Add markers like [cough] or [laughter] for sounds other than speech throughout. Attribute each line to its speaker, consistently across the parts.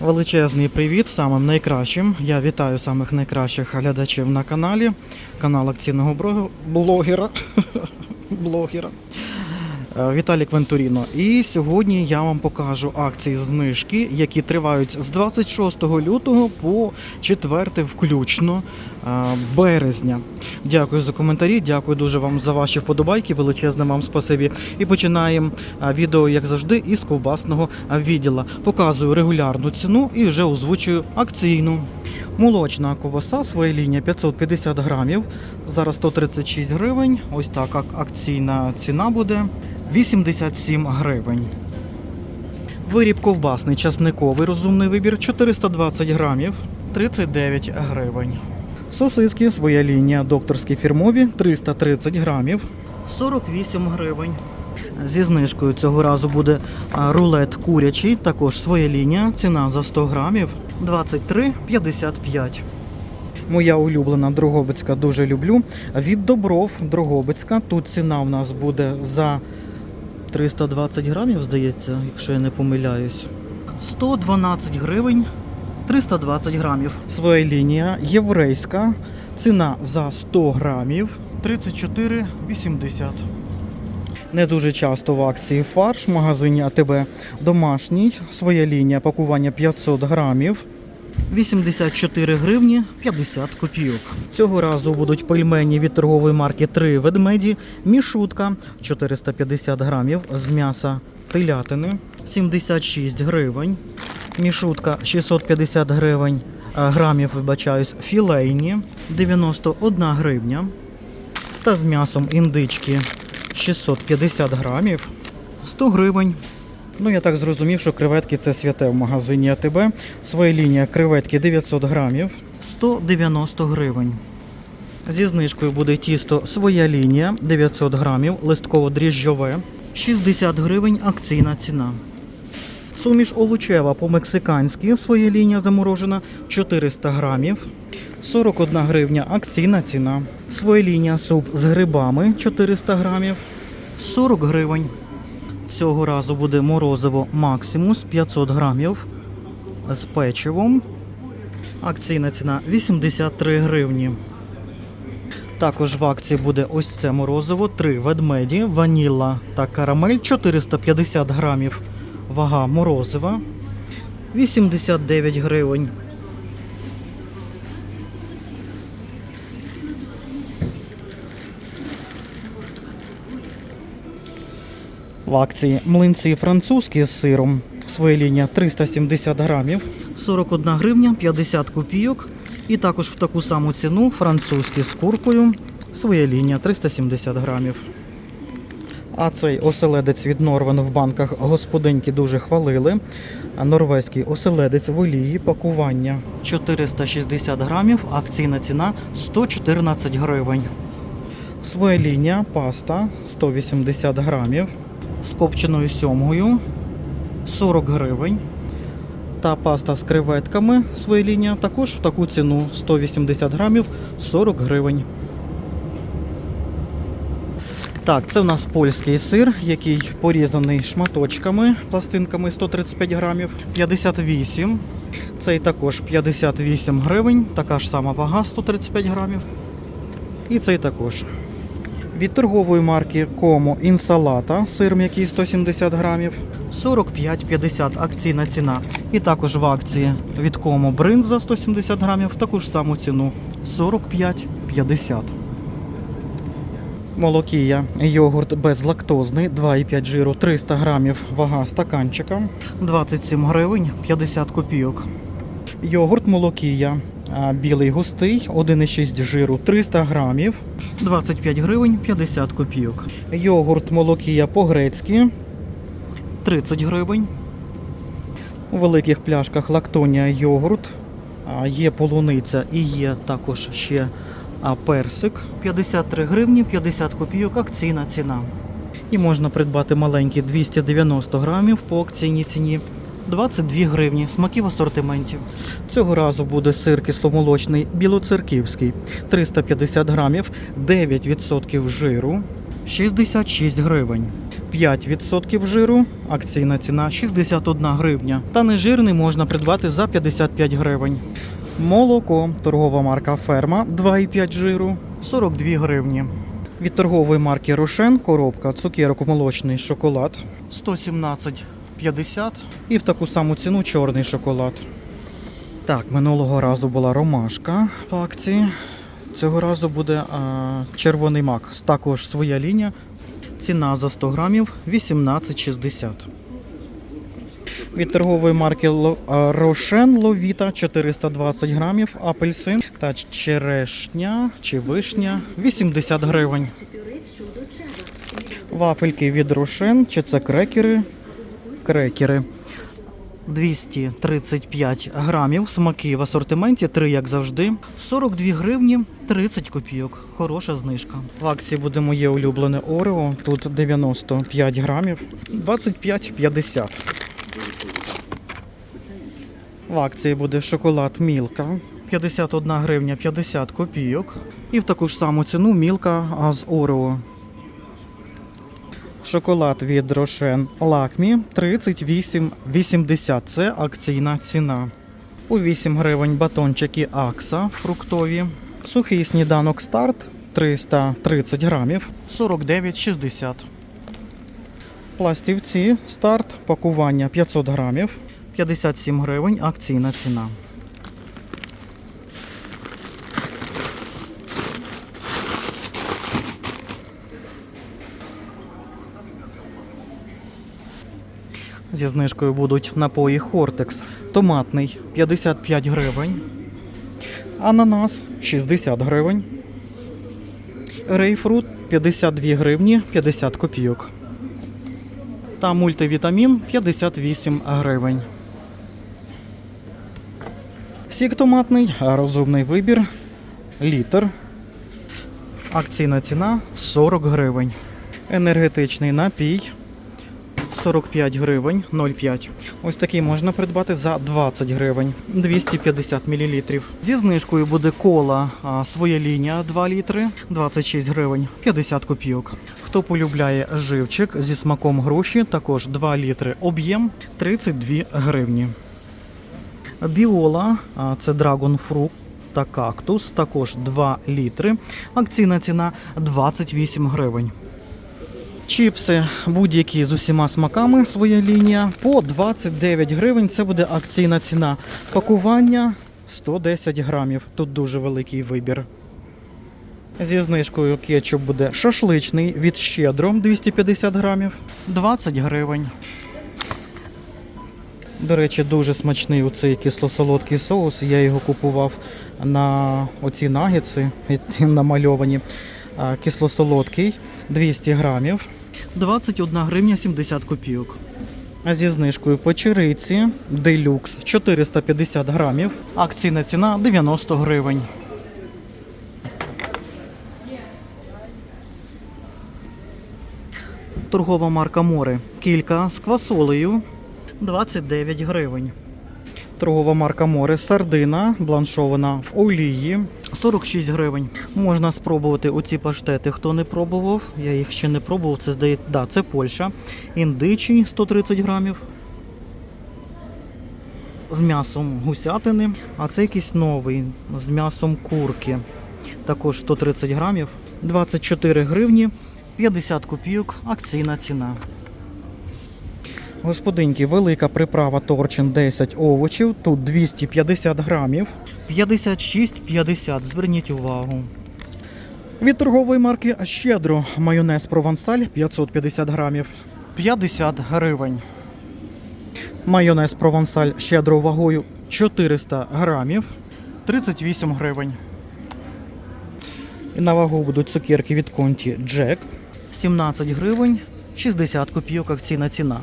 Speaker 1: Величезний привіт самим найкращим. Я вітаю самих найкращих глядачів на каналі, канал акційного блогера. [laughs] блогера. Е, Віталік Вентуріно. І сьогодні я вам покажу акції знижки, які тривають з 26 лютого по 4 включно березня. Дякую за коментарі, дякую дуже вам за ваші вподобайки. Величезне вам спасибі. І починаємо е, відео, як завжди, із ковбасного е, відділа. Показую регулярну ціну і вже озвучую акційну. Молочна ковбаса, своя лінія 550 грамів. Зараз 136 гривень. Ось так ак- акційна ціна буде 87 гривень. Виріб ковбасний часниковий розумний вибір 420 грамів 39 гривень. Сосиски, своя лінія докторські фірмові 330 грамів 48 гривень. Зі знижкою цього разу буде рулет курячий, також своя лінія, ціна за 100 грамів 23,55. Моя улюблена Дрогобицька дуже люблю. Від Добров Дрогобицька. Тут ціна в нас буде за 320 грамів, здається, якщо я не помиляюсь. 112 гривень 320 грамів. Своя лінія єврейська. Ціна за 100 грамів 34,80. Не дуже часто в акції фарш в магазині АТБ домашній. Своя лінія пакування 500 грамів. 84 гривні 50 копійок. Цього разу будуть пельмені від торгової марки 3 ведмеді, мішутка 450 грамів з м'яса телятини, 76 гривень. Мішутка 650 гривень а, грамів, вибачаюсь, філейні 91 гривня. Та з м'ясом індички 650 грамів 100 гривень. Ну, я так зрозумів, що креветки це святе в магазині АТБ. Своя лінія креветки 900 грамів 190 гривень. Зі знижкою буде тісто своя лінія 900 грамів, листково-дріжджове 60 гривень акційна ціна. Суміш овочева по-мексиканськи, своя лінія заморожена 400 грамів. 41 гривня акційна ціна. Своя лінія суп з грибами 400 грамів 40 гривень. Цього разу буде морозиво Максимус 500 грамів з печивом. Акційна ціна 83 гривні. Також в акції буде ось це морозиво, 3 ведмеді, ваніла та карамель 450 грамів. Вага морозива 89 гривень. В акції млинці французькі з сиром. Своя лінія 370 грамів, 41 гривня 50 копійок. І також в таку саму ціну французькі з куркою. Своя лінія 370 грамів. А цей оселедець від Норвен в банках господинки дуже хвалили. Норвезький оселедець в олії пакування 460 грамів, акційна ціна 114 гривень. Своя лінія паста 180 грамів з копченою сьомгою 40 гривень. Та паста з креветками своя лінія також в таку ціну 180 грамів 40 гривень. Так, це в нас польський сир, який порізаний шматочками, пластинками 135 грамів, 58. Цей також 58 гривень, така ж сама вага 135 грамів. І цей також. Від торгової марки Комо інсалата, сир м'який 170 грамів, 45,50 акційна ціна. І також в акції від Комо бринза 170 грамів, таку ж саму ціну 45,50. Молокія, йогурт безлактозний, 2,5 жиру, 300 грамів, вага стаканчика, 27 гривень, 50 копійок. Йогурт молокія, білий густий, 1,6 жиру, 300 грамів, 25 гривень, 50 копійок. Йогурт молокія по-грецьки, 30 гривень. У великих пляшках лактонія йогурт, є полуниця і є також ще а, персик 53 гривні 50 копійок акційна ціна. І можна придбати маленькі 290 грамів по акційній ціні 22 гривні. Смаки в асортименті. Цього разу буде сир кисломолочний білоцерківський 350 грамів, 9% жиру 66 гривень. 5% жиру, акційна ціна 61 гривня. Та нежирний можна придбати за 55 гривень. Молоко, торгова марка Ферма 2,5 жиру 42 гривні. Від торгової марки Рошен коробка цукерок молочний шоколад 117,50 і в таку саму ціну чорний шоколад. Так, минулого разу була ромашка в акції. Цього разу буде а, червоний мак. Також своя лінія. Ціна за 100 грамів 18,60. Від торгової марки Рошен Ловіта 420 грамів, апельсин та черешня чи вишня 80 гривень. Вафельки від Рошен, чи це крекери? Крекери. 235 грамів, смаки в асортименті, 3 як завжди. 42 гривні 30 копійок. Хороша знижка. В акції буде моє улюблене Орео. Тут 95 грамів, 25,50. В акції буде шоколад Мілка. 51 гривня 50 копійок. І в таку ж саму ціну Мілка з Орео. Шоколад від Рошен Лакмі 38,80. Це акційна ціна. У 8 гривень батончики Акса фруктові. Сухий сніданок старт 330 грамів 49,60. Пластівці старт пакування 500 грамів 57 гривень. Акційна ціна. Зі знижкою будуть напої Хортекс. Томатний 55 гривень. Ананас 60 гривень. Рейфрут 52 гривні 50 копійок. Та мультивітамін 58 гривень. Сік томатний, розумний вибір. Літр. Акційна ціна 40 гривень. Енергетичний напій 45 гривень 0,5. Ось такий можна придбати за 20 гривень 250 мл. Зі знижкою буде кола а, своя лінія 2 літри 26 гривень 50 копійок. Хто полюбляє живчик зі смаком груші, також 2 літри об'єм 32 гривні. Біола, це Dragon Fruit та кактус, також 2 літри. Акційна ціна 28 гривень. Чіпси будь-які з усіма смаками своя лінія по 29 гривень. Це буде акційна ціна. Пакування 110 грамів. Тут дуже великий вибір. Зі знижкою кетчуп буде шашличний від щедро 250 грамів 20 гривень. До речі, дуже смачний оцей кисло-солодкий соус. Я його купував на оці нагетси намальовані. Кисло-солодкий 200 грамів. 21 гривня 70 копійок. А зі знижкою по чириці делюкс 450 грамів. Акційна ціна 90 гривень. Торгова марка Море. Кілька з квасолею 29 гривень. Торгова марка Море Сардина бланшована в олії 46 гривень. Можна спробувати оці паштети, хто не пробував. Я їх ще не пробував. Це здається, да, це Польща. Індичі 130 грамів. З м'ясом гусятини, а це якийсь новий з м'ясом курки. Також 130 грамів, 24 гривні, 50 копійок, акційна ціна. Господинки, велика приправа торчин 10 овочів. Тут 250 грамів. 56,50. Зверніть увагу. Від торгової марки Щедро майонез провансаль 550 грамів. 50 гривень. Майонез провансаль щедро вагою 400 грамів. 38 гривень. І на вагу будуть цукерки від конті Джек. 17 гривень, 60 копійок акційна ціна.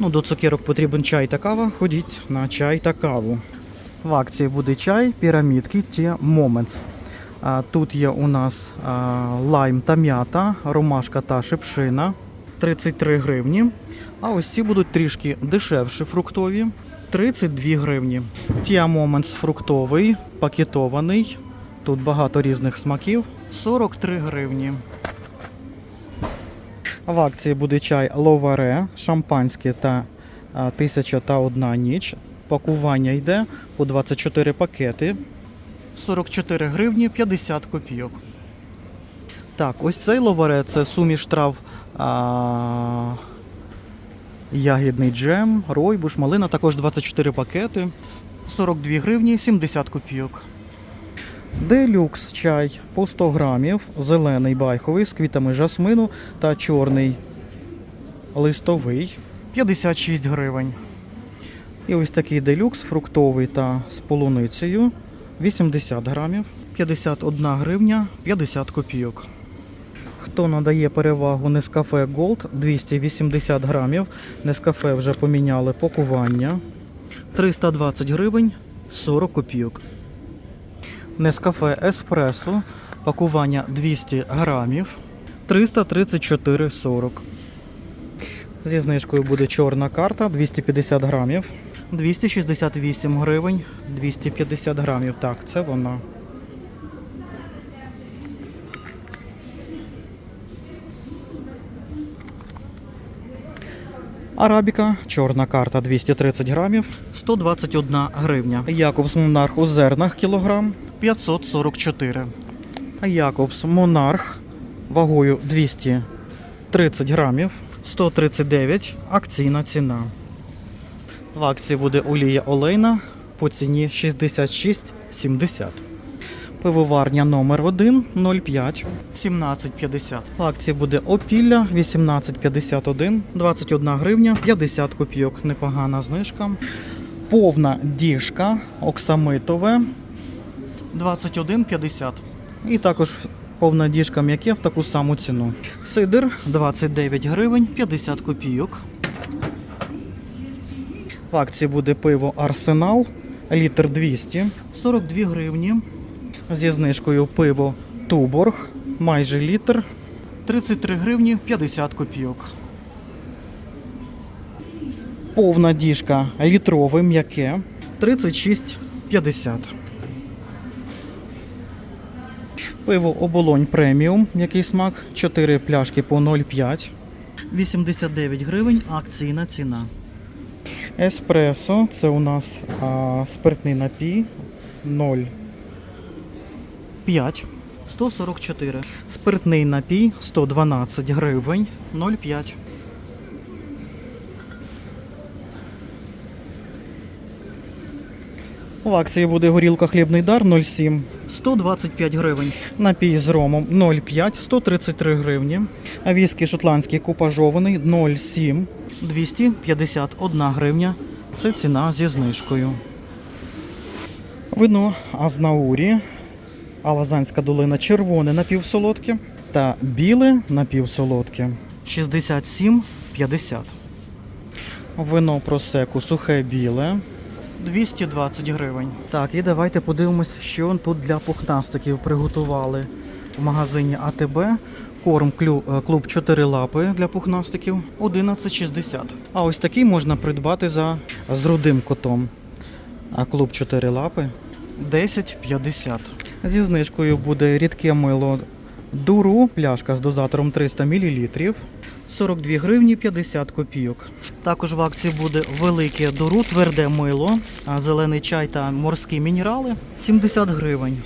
Speaker 1: Ну, до цукерок потрібен чай та кава. Ходіть на чай та каву. В акції буде чай, пірамідки, ті Moments. Тут є у нас лайм та м'ята, ромашка та шипшина 33 гривні. А ось ці будуть трішки дешевші фруктові 32 гривні. Тія Moments фруктовий, пакетований. Тут багато різних смаків 43 гривні. В акції буде чай Ловаре, шампанське та тисяча та одна ніч. Пакування йде по 24 пакети. 44 гривні 50 копійок. Так, ось цей ловаре це суміш трав а, ягідний джем, ройбуш, малина, також 24 пакети. 42 гривні 70 копійок. Делюкс чай по 100 грамів, зелений байховий з квітами жасмину та чорний листовий 56 гривень. І ось такий делюкс фруктовий та з полуницею 80 грамів, 51 гривня 50 копійок. Хто надає перевагу Нескафе Gold 280 грамів. Нескафе вже поміняли пакування. 320 гривень 40 копійок. Нескафе Еспресо. Пакування 200 грамів. 334,40. Зі знижкою буде чорна карта 250 грамів. 268 гривень 250 грамів. Так, це вона. Арабіка, чорна карта 230 грамів, 121 гривня. Якобс Монарх у зернах кілограм 544. Якобс Монарх вагою 230 грамів, 139 акційна ціна. В акції буде олія олейна по ціні 66,70. Пивоварня номер 1 05 17,50. В акції буде опілля 18,51, 21 гривня, 50 копійок. Непогана знижка. Повна діжка оксамитове 21,50. І також повна діжка м'яке в таку саму ціну. Сидр 29 гривень, 50 копійок. В акції буде пиво Арсенал, літр 200, 42 гривні. Зі знижкою пиво Туборг, майже літр, 33 гривні 50 копійок. Повна діжка літрове м'яке 36,50. Пиво оболонь преміум, який смак, 4 пляшки по 0,5. 89 гривень акційна ціна. Еспресо це у нас а, спиртний напій 0,5. 144. Спиртний напій 112 гривень 0,5. В акції буде горілка хлібний дар 0,7. 125 гривень. Напій з ромом 0,5, 133 гривні. А віскі шотландський купажований 0,7, 251 гривня. Це ціна зі знижкою. Вино Азнаурі, Алазанська долина червоне напівсолодке та біле напівсолодке 67,50. Вино просеку сухе біле 220 гривень. Так, і давайте подивимось, що тут для пухнастиків приготували в магазині АТБ. Корм е, клуб 4 лапи для пухнастиків 11,60. А ось такий можна придбати за з рудим котом. А клуб 4 лапи 10,50. Зі знижкою буде рідке мило дуру, пляшка з дозатором 300 мл. 42 гривні 50 копійок. Також в акції буде велике дуру, тверде мило, зелений чай та морські мінерали 70 гривень.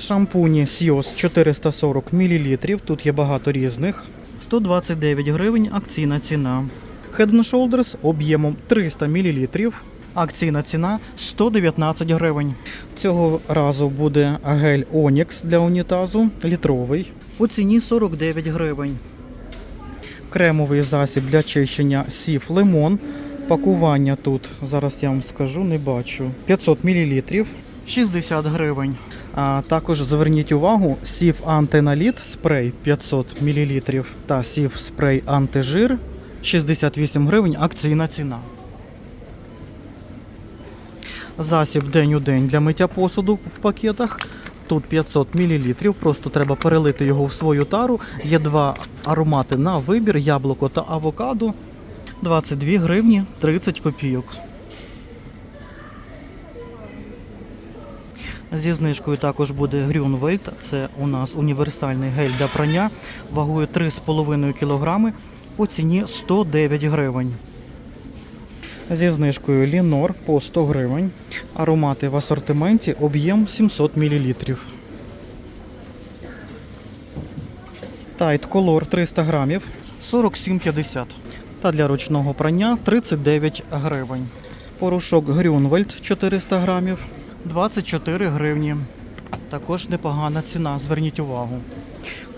Speaker 1: Шампуні Сйоз 440 мл. Тут є багато різних. 129 гривень акційна ціна. Head Shoulders об'ємом 300 мл. Акційна ціна 119 гривень. Цього разу буде гель Onyx для унітазу літровий. По ціні 49 гривень. Кремовий засіб для чищення сів лимон. Пакування тут, зараз я вам скажу, не бачу. 500 мл. 60 гривень. А також зверніть увагу, сів антиналіт спрей 500 мл та сів спрей антижир 68 гривень. Акційна ціна. Засіб день у день для миття посуду в пакетах. Тут 500 мл. Просто треба перелити його в свою тару. Є два аромати на вибір: яблуко та авокадо. 22 гривні 30 копійок. Зі знижкою також буде Грюнвельд. Це у нас універсальний гель для прання вагою 3,5 кг по ціні 109 гривень. Зі знижкою Лінор по 100 гривень. Аромати в асортименті об'єм 700 мл. Тайт Color 300 грамів 47,50. Та для ручного прання 39 гривень. Порошок Грюнвельд 400 грамів 24 гривні. Також непогана ціна, зверніть увагу.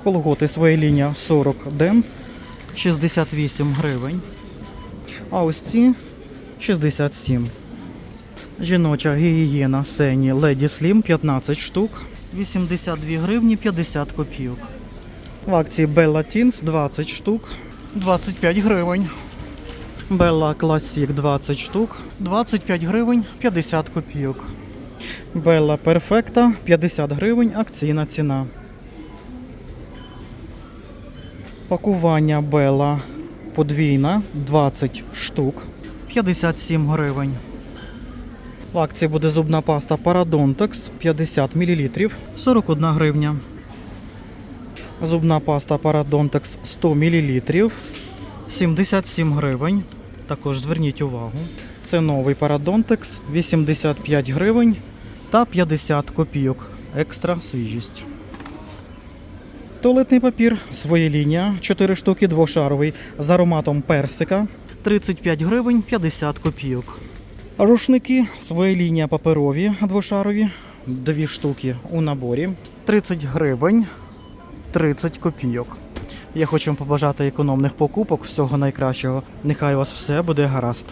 Speaker 1: Колготи своя лінія 40 ден 68 гривень. А ось ці 67. Жіноча гігієна Сені Lady Slim 15 штук 82 гривні 50 копійок. В акції Bella Teens 20 штук 25 гривень. Bella Classic 20 штук 25 гривень 50 копійок. Bella Perfecta 50 гривень акційна ціна. Пакування Bella подвійна 20 штук 57 гривень. В акції буде зубна паста Parodontax 50 мл 41 гривня. Зубна паста Parodontax 100 мл 77 гривень. Також зверніть увагу. Це новий Parodontax 85 гривень та 50 копійок. Екстра свіжість. Туалетний папір своє лінія 4 штуки двошаровий з ароматом персика 35 гривень 50 копійок. Рушники своє лінія паперові двошарові дві штуки у наборі 30 гривень 30 копійок. Я хочу вам побажати економних покупок, всього найкращого. Нехай у вас все буде гаразд.